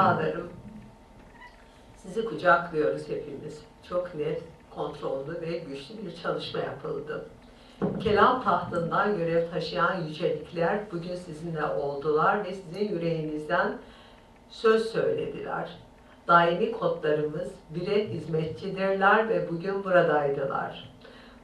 Rüyalarım. Sizi kucaklıyoruz hepimiz. Çok net, kontrollü ve güçlü bir çalışma yapıldı. Kelam tahtından görev taşıyan yücelikler bugün sizinle oldular ve sizin yüreğinizden söz söylediler. Daimi kodlarımız bire hizmetçidirler ve bugün buradaydılar.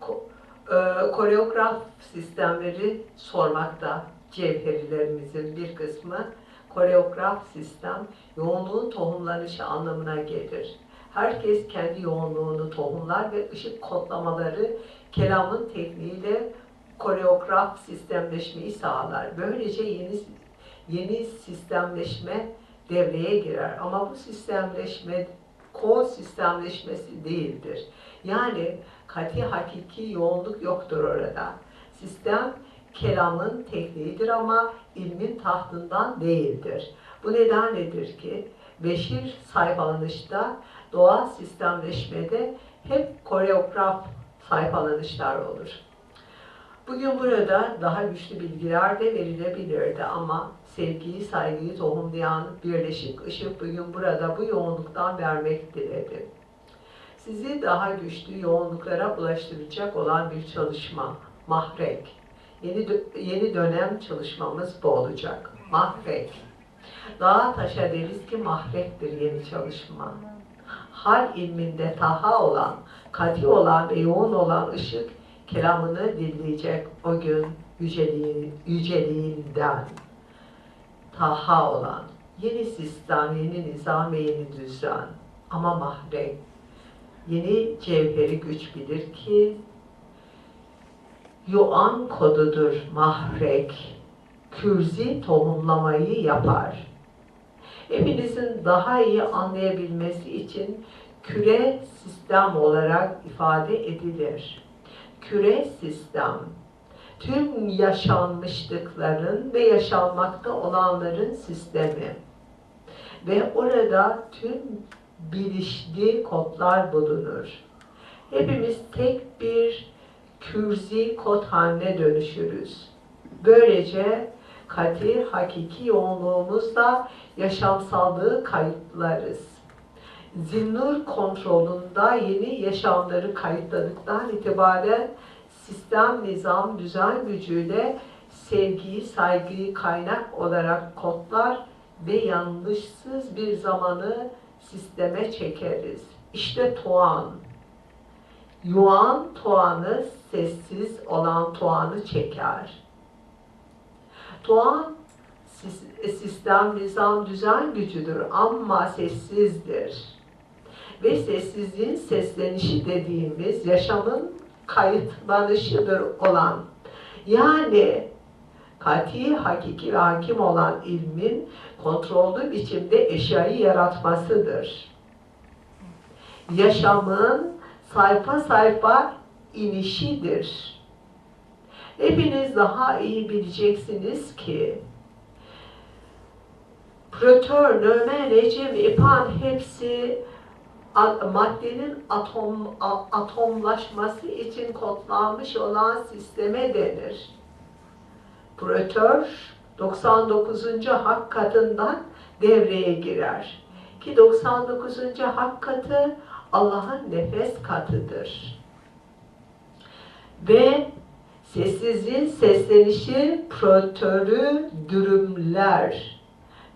Ko- e, koreograf sistemleri sormakta cevherilerimizin bir kısmı koreograf sistem yoğunluğun tohumlanışı anlamına gelir. Herkes kendi yoğunluğunu tohumlar ve ışık kodlamaları kelamın tekniğiyle koreograf sistemleşmeyi sağlar. Böylece yeni yeni sistemleşme devreye girer. Ama bu sistemleşme kol sistemleşmesi değildir. Yani kati hakiki yoğunluk yoktur orada. Sistem kelamın tekniğidir ama ilmin tahtından değildir. Bu nedenledir ki beşir sayfalanışta doğal sistemleşmede hep koreograf sayfalanışlar olur. Bugün burada daha güçlü bilgiler de verilebilirdi ama sevgiyi, saygıyı tohumlayan birleşik ışık bugün burada bu yoğunluktan vermek diledi. Sizi daha güçlü yoğunluklara ulaştıracak olan bir çalışma, mahrek. Yeni, yeni dönem çalışmamız bu olacak. Mahrek. Dağa taşa deriz ki mahrektir yeni çalışma. Hal ilminde taha olan, kati olan ve yoğun olan ışık kelamını dinleyecek o gün yüceliği, yüceliğinden taha olan yeni sistem, yeni nizam ve yeni düzen ama mahrek yeni cevheri güç bilir ki Yuan kodudur mahrek, kürzi tohumlamayı yapar. Hepinizin daha iyi anlayabilmesi için küre sistem olarak ifade edilir. Küre sistem, tüm yaşanmışlıkların ve yaşanmakta olanların sistemi. Ve orada tüm bilişli kodlar bulunur. Hepimiz tek bir kürzi kod haline dönüşürüz. Böylece kadir hakiki yoğunluğumuzla yaşamsallığı kayıtlarız. Zinnur kontrolünde yeni yaşamları kayıtladıktan itibaren sistem, nizam, düzen gücüyle sevgiyi, saygıyı kaynak olarak kodlar ve yanlışsız bir zamanı sisteme çekeriz. İşte Tuan. Yuan Tuan'ı sessiz olan Tuan'ı çeker. Sis- sistem, nizam, düzen gücüdür ama sessizdir. Ve sessizliğin seslenişi dediğimiz yaşamın kayıtlanışıdır olan. Yani kati, hakiki ve hakim olan ilmin kontrollü biçimde eşyayı yaratmasıdır. Yaşamın sayfa sayfa inişidir. Hepiniz daha iyi bileceksiniz ki protör, nömen, recim, ipan hepsi maddenin atom, atomlaşması için kodlanmış olan sisteme denir. Protör 99. hak katından devreye girer. Ki 99. hak katı Allah'ın nefes katıdır. Ve sessizliğin seslenişi protörü dürümler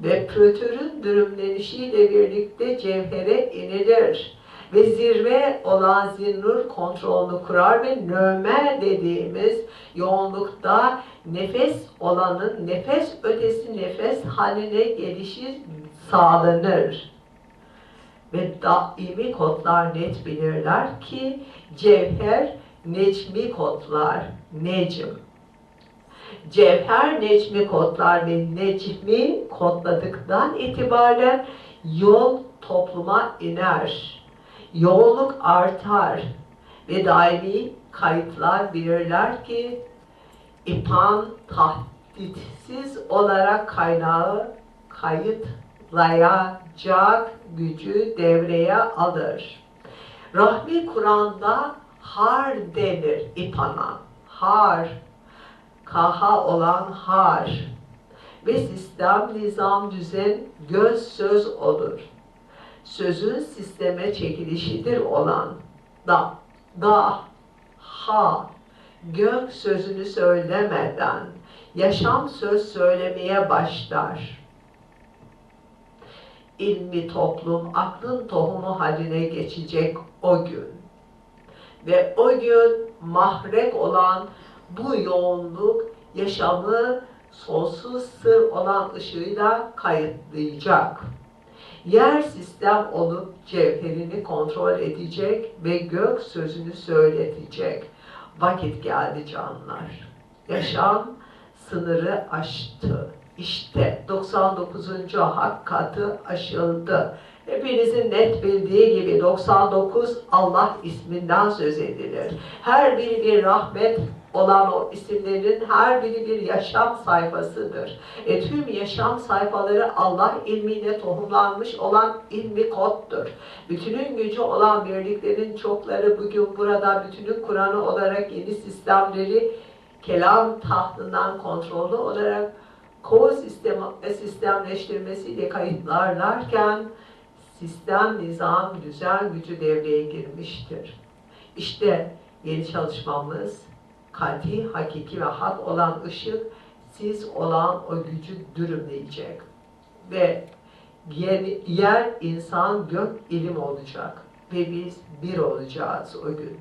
ve protörün dürümlenişiyle birlikte cevhere inilir ve zirve olan zinnur kontrolünü kurar ve nöme dediğimiz yoğunlukta nefes olanın nefes ötesi nefes haline gelişi sağlanır. Ve daimi kodlar net bilirler ki cevher necmi kodlar, necm. Cevher necmi kodlar ve necmi kodladıktan itibaren yol topluma iner. Yoğunluk artar ve daimi kayıtlar bilirler ki İpan tahditsiz olarak kaynağı kayıtlayacak gücü devreye alır. Rahmi Kur'an'da har denir İpan'a. Har. Kaha olan har. ve sistem, nizam, düzen, göz, söz olur. Sözün sisteme çekilişidir olan da, da, ha, gök sözünü söylemeden yaşam söz söylemeye başlar. İlmi toplum aklın tohumu haline geçecek o gün. Ve o gün mahrek olan bu yoğunluk yaşamı sonsuz sır olan ışığıyla kayıtlayacak. Yer sistem olup cevherini kontrol edecek ve gök sözünü söyletecek. Vakit geldi canlar. Yaşam sınırı aştı. İşte 99. hak katı aşıldı. Hepinizin net bildiği gibi 99 Allah isminden söz edilir. Her biri bir rahmet olan o isimlerin her biri bir yaşam sayfasıdır. E, tüm yaşam sayfaları Allah ilmiyle tohumlanmış olan ilmi koddur. Bütünün gücü olan birliklerin çokları bugün burada bütünün Kur'an'ı olarak yeni sistemleri kelam tahtından kontrollü olarak kol sistem, sistemleştirmesiyle kayıtlarlarken sistem, nizam, düzen gücü devreye girmiştir. İşte yeni çalışmamız kalbi, hakiki ve hak olan ışık siz olan o gücü dürümleyecek. Ve yer insan gök ilim olacak. Ve biz bir olacağız o gün.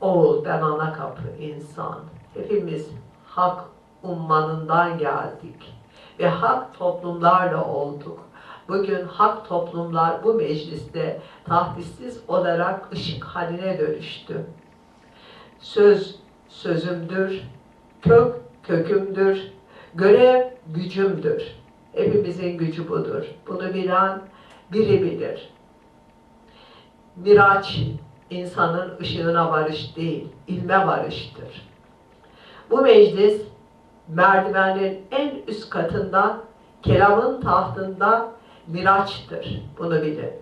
Oğul ben ana kapı insan. Hepimiz hak ummanından geldik. Ve hak toplumlarla olduk. Bugün hak toplumlar bu mecliste tahdissiz olarak ışık haline dönüştü. Söz sözümdür, kök kökümdür, görev gücümdür. Hepimizin gücü budur. Bunu bilen biri bilir. Miraç insanın ışığına varış değil, ilme varıştır. Bu meclis merdivenin en üst katında, kelamın tahtında miraçtır. Bunu bilin.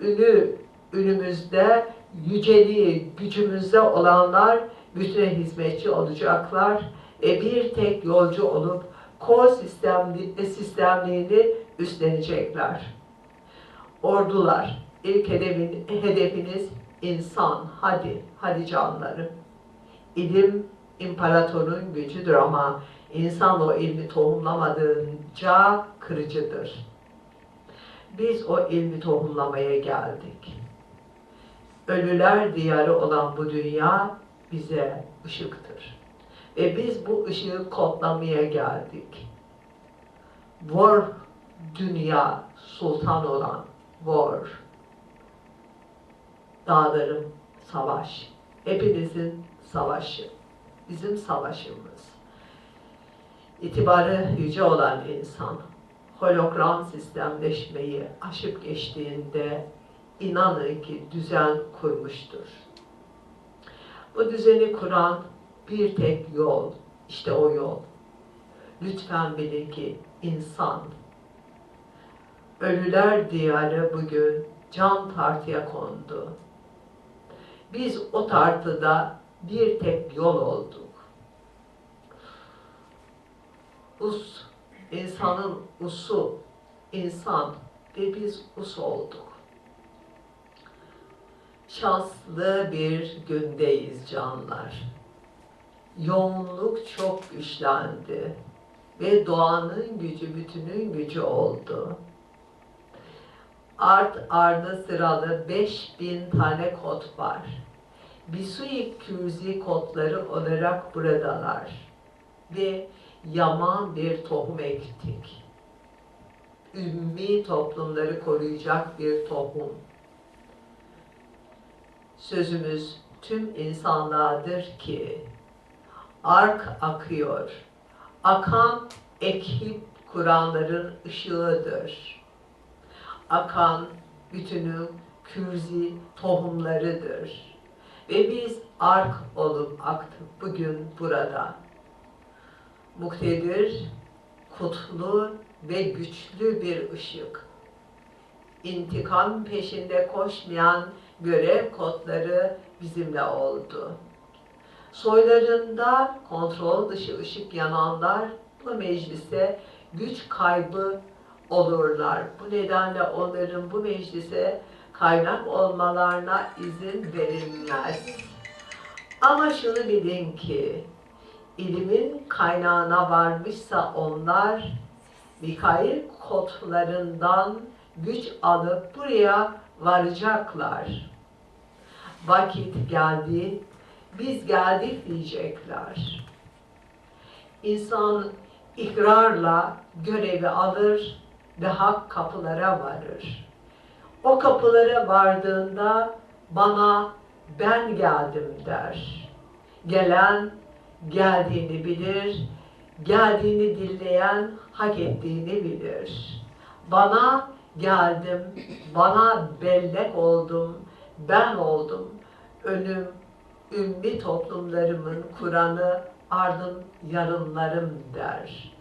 Ünü, ünümüzde, yüceliği gücümüzde olanlar bütüne hizmetçi olacaklar ve bir tek yolcu olup kol sistemli, sistemliğini üstlenecekler. Ordular, ilk hedefin, hedefiniz insan. Hadi, hadi canlarım. İlim imparatorun gücüdür ama insan o ilmi tohumlamadığınca kırıcıdır. Biz o ilmi tohumlamaya geldik. Ölüler diyarı olan bu dünya bize ışıktır. Ve biz bu ışığı kodlamaya geldik. War dünya sultan olan war. Dağlarım savaş. Hepinizin savaşı. Bizim savaşımız. İtibarı yüce olan insan hologram sistemleşmeyi aşıp geçtiğinde inanın ki düzen kurmuştur. Bu düzeni kuran bir tek yol, işte o yol. Lütfen bilin ki insan, ölüler diyarı bugün can tartıya kondu. Biz o tartıda bir tek yol olduk. Us, insanın usu, insan ve biz us olduk şanslı bir gündeyiz canlar. Yoğunluk çok güçlendi ve doğanın gücü bütünün gücü oldu. Art arda sıralı 5000 tane kod var. Bisui Kürzi kodları olarak buradalar. Ve yaman bir tohum ektik. Ümmi toplumları koruyacak bir tohum sözümüz tüm insanlığadır ki ark akıyor. Akan ekip kuranların ışığıdır. Akan bütünü kürzi tohumlarıdır. Ve biz ark olup aktık bugün burada. Muktedir, kutlu ve güçlü bir ışık. İntikam peşinde koşmayan görev kodları bizimle oldu. Soylarında kontrol dışı ışık yananlar bu meclise güç kaybı olurlar. Bu nedenle onların bu meclise kaynak olmalarına izin verilmez. Ama şunu bilin ki ilimin kaynağına varmışsa onlar Mikail kotlarından güç alıp buraya varacaklar. Vakit geldi, biz geldik diyecekler. İnsan ikrarla görevi alır ve hak kapılara varır. O kapılara vardığında bana ben geldim der. Gelen geldiğini bilir, geldiğini dinleyen hak ettiğini bilir. Bana geldim, bana bellek oldum, ben oldum. Önüm ümmi toplumlarımın Kur'an'ı ardım yarınlarım der.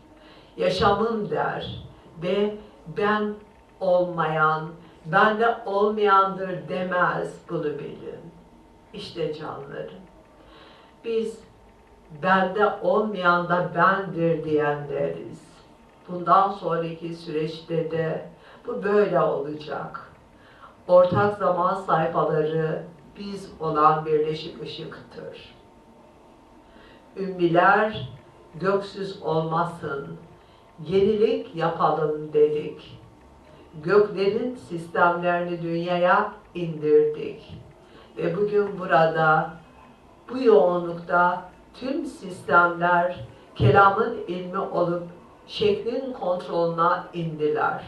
Yaşamım der ve ben olmayan, bende olmayandır demez bunu bilin. İşte canlarım. Biz bende olmayan da bendir diyenleriz. Bundan sonraki süreçte de bu böyle olacak. Ortak zaman sayfaları biz olan birleşik ışıktır. Ümmiler göksüz olmasın, yenilik yapalım dedik. Göklerin sistemlerini dünyaya indirdik. Ve bugün burada, bu yoğunlukta tüm sistemler kelamın ilmi olup şeklin kontrolüne indiler.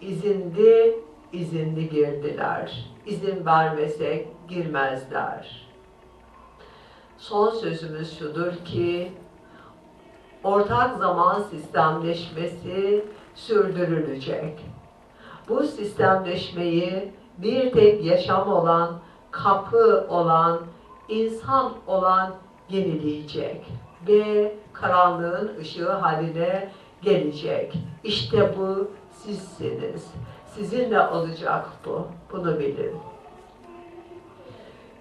İzindi, izinli girdiler. İzin vermesek girmezler. Son sözümüz şudur ki, ortak zaman sistemleşmesi sürdürülecek. Bu sistemleşmeyi bir tek yaşam olan, kapı olan, insan olan yenileyecek ve karanlığın ışığı haline gelecek. İşte bu sizsiniz. Sizinle olacak bu. Bunu bilin.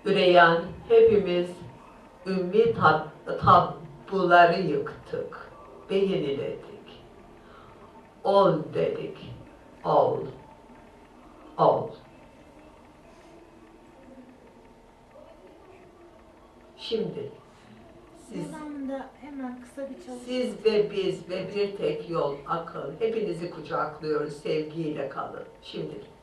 Üreyen hepimiz ümmi tab tabuları yıktık ve yeniledik. Ol dedik. Ol. Ol. Şimdi siz hemen kısa bir siz ve biz ve bir tek yol akıl. Hepinizi kucaklıyoruz. Sevgiyle kalın. Şimdilik.